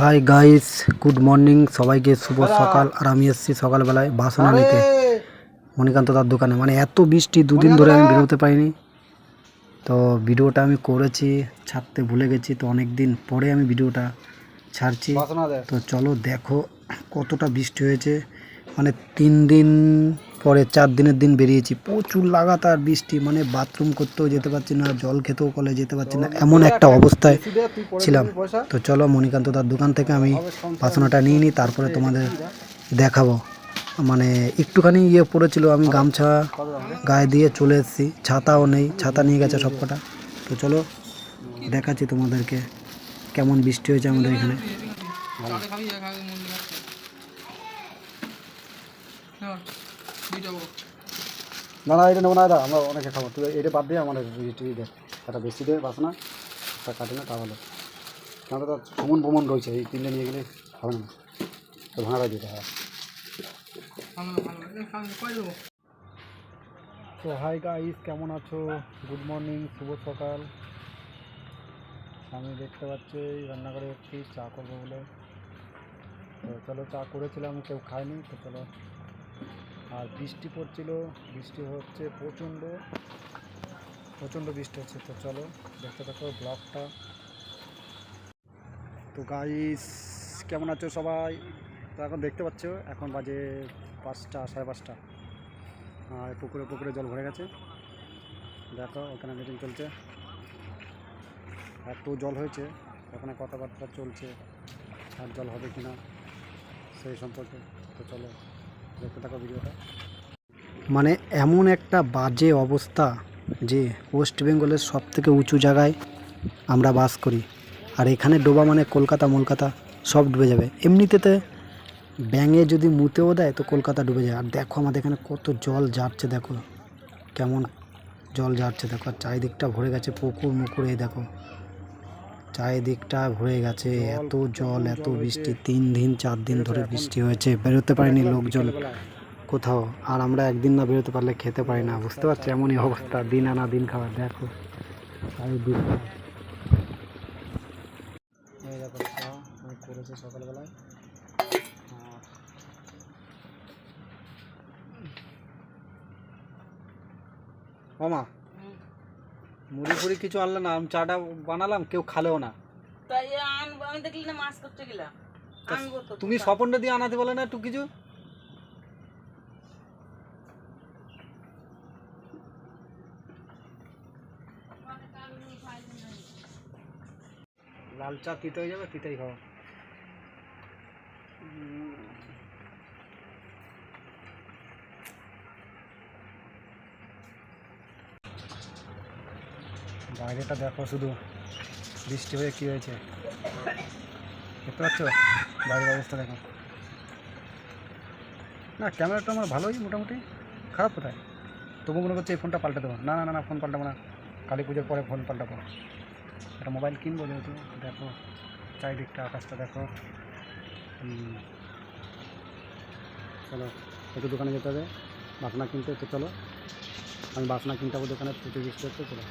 Hi guys good morning সবাইকে শুভ সকাল। আর আমি এসেছি সকালবেলায় বাসনা নিতে। মণিকান্ত তার দোকানে। মানে এত বৃষ্টি দুদিন ধরে আমি বেরোতে পারিনি। তো ভিডিওটা আমি করেছি ছাড়তে ভুলে গেছি। তো অনেক দিন পরে আমি ভিডিওটা ছাড়ছি। তো চলো দেখো কতটা বৃষ্টি হয়েছে। মানে তিন দিন পরে চার দিনের দিন বেরিয়েছি। প্রচুর লাগাতার বৃষ্টি মানে বাথরুম করতেও যেতে পারছি না, জল খেতেও কলে যেতে পারছি না, এমন একটা অবস্থায় ছিলাম। তো চলো মণিকান্ত তার দোকান থেকে আমি বাসনাটা নিয়ে নিই, তারপরে তোমাদের দেখাবো। মানে একটুখানি ইয়ে পড়েছিল, আমি গামছা গায়ে দিয়ে চলে এসেছি, ছাতাও নেই, ছাতা নিয়ে গেছে সব কটা তো চলো দেখাচ্ছি তোমাদেরকে কেমন বৃষ্টি হয়েছে আমাদের এখানে। না না এটা নেব না দাদা আমরা অনেকে খাব। তুই এটা বাদ দিয়ে আমাদের দে একটা বেশি দে বাস না। তা কাটে না তাহলে। কেন তো ভ্রমণ ভ্রমণ রয়েছে এই তিনটে নিয়ে গেলে হবে না। তো ভাঙা দিতে হয় তো হাই গাইস কেমন আছো? গুড মর্নিং শুভ সকাল। আমি দেখতে পাচ্ছি রান্নাঘরে একটি চা করব বলে। তো চলো চা করেছিলাম কেউ খায়নি তো চলো। আর বৃষ্টি পড়ছিল, বৃষ্টি হচ্ছে প্রচণ্ড প্রচণ্ড বৃষ্টি হচ্ছে। তো চলো, দেখতে থাকো ব্লগটা। তো গাইস কেমন আছো সবাই? তো এখন দেখতে পাচ্ছ, এখন বাজে পাঁচটা, সাড়ে পাঁচটা। আর পুকুরে পুকুরে জল ভরে গেছে। দেখো ওখানে মিটিং চলছে। এত জল হয়েছে। ওখানে কথাবার্তা চলছে, আর জল হবে কি না সেই সম্পর্কে। তো চলো। মানে এমন একটা বাজে অবস্থা যে ওয়েস্ট বেঙ্গলের সব থেকে উঁচু জায়গায় আমরা বাস করি। আর এখানে ডোবা মানে কলকাতা, মলকাতা সব ডুবে যাবে। এমনিতেতে ব্যাঙে যদি মুতেও দেয় তো কলকাতা ডুবে যায়। আর দেখো আমাদের এখানে কত জল যাচ্ছে দেখো। কেমন জল যাচ্ছে দেখো। আর চারিদিকটা ভরে গেছে, পুকুর, মুকুর, এই দেখো। চারিদিকটা ভরে গেছে। এত জল এত বৃষ্টি তিন দিন চার দিন ধরে বৃষ্টি হয়েছে। বেরোতে পারেনি লোকজন। কোথাও। আর আমরা একদিন না বেরোতে পারলে খেতে পারি না। বুঝতে পারছি? এমনই অবস্থা। দিন আনা দিন খাবার দেখো। চারিদিকটা করেছি সকালবেলায়। মুড়ি ফুড়ি কিছু আনলে না আমি চাটা বানালাম কেউ খালেও না। তাই আনব আমি দেখলি না মাছ করতে গেলাম। আনব তো তুমি স্বপনটা দিয়ে আনাতে বলে না একটু কিছু? লাল চা তিতে হয়ে যাবে তিতেই খাওয়া বাইরেটা দেখো শুধু বৃষ্টি হয়ে কী হয়েছে? দেখতে পাচ্ছ? বাইরের অবস্থা দেখো। না ক্যামেরাটা আমার ভালোই মোটামুটি। খারাপ কোথায়? তবু মনে করছে এই ফোনটা পাল্টে দেবো। না না না ফোন পাল্টাবো না। কালী পুজোর পরে ফোন পাল্টাবো। একটা মোবাইল কিনবো যেহেতু, দেখো, চারিদিকটা, আকাশটা দেখো। চলো, একটু দোকানে যেতে হবে। বাসনা কিনতে, তো চলো। আমি বাসনা কিনতে দোকানে প্রচুর বৃষ্টি হচ্ছে চলো।